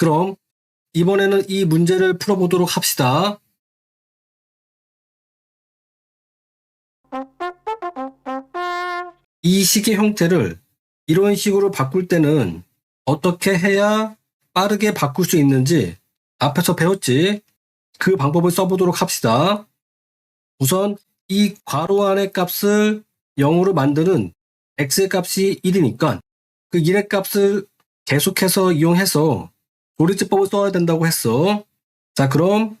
그럼 이번에는 이 문제를 풀어보도록 합시다. 이 식의 형태를 이런 식으로 바꿀 때는 어떻게 해야 빠르게 바꿀 수 있는지 앞에서 배웠지? 그 방법을 써보도록 합시다. 우선 이 괄호 안의 값을 0으로 만드는 x의 값이 1이니까 그 1의 값을 계속해서 이용해서 조리제법을 써야 된다고 했어. 자, 그럼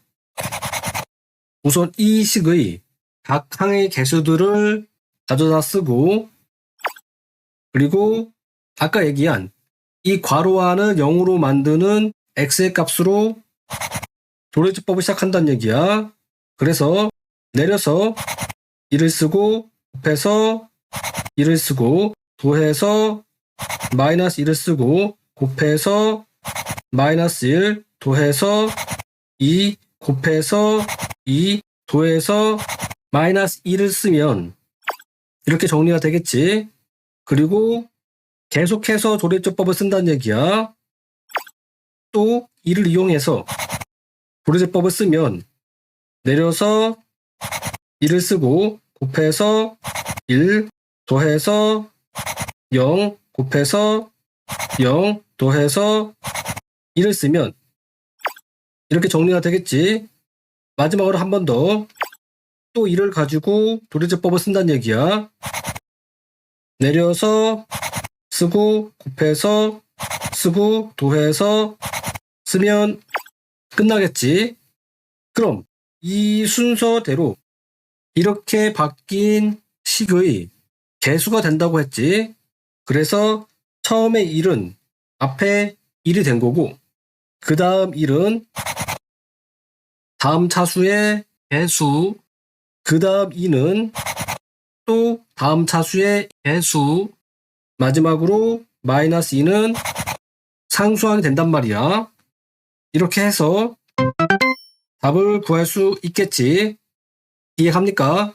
우선 이 식의 각 항의 개수들을 가져다 쓰고 그리고 아까 얘기한 이 괄호 안을 0으로 만드는 x의 값으로 조리제법을 시작한다는 얘기야. 그래서 내려서 1을 쓰고 곱해서 1을 쓰고 더해서 마이너스 1을 쓰고 곱해서 마이너스 1 더해서 2 곱해서 2 더해서 마이너스 1을 쓰면 이렇게 정리가 되겠지. 그리고 계속해서 조례조법을 쓴다는 얘기야. 또 이를 이용해서 조례제법을 쓰면 내려서 1을 쓰고 곱해서 1 더해서 0 곱해서 0 더해서 1을 쓰면 이렇게 정리가 되겠지. 마지막으로 한 번 더 또 1을 가지고 도리제법을 쓴다는 얘기야. 내려서 쓰고 곱해서 쓰고 더해서 쓰면 끝나겠지. 그럼 이 순서대로 이렇게 바뀐 식의 개수가 된다고 했지. 그래서 처음에 1은 앞에 1이 된 거고, 그 다음 1은 다음 차수의 개수, 그 다음 2는 또 다음 차수의 개수, 마지막으로 마이너스 2는 상수항이 된단 말이야. 이렇게 해서 답을 구할 수 있겠지. 이해갑니까?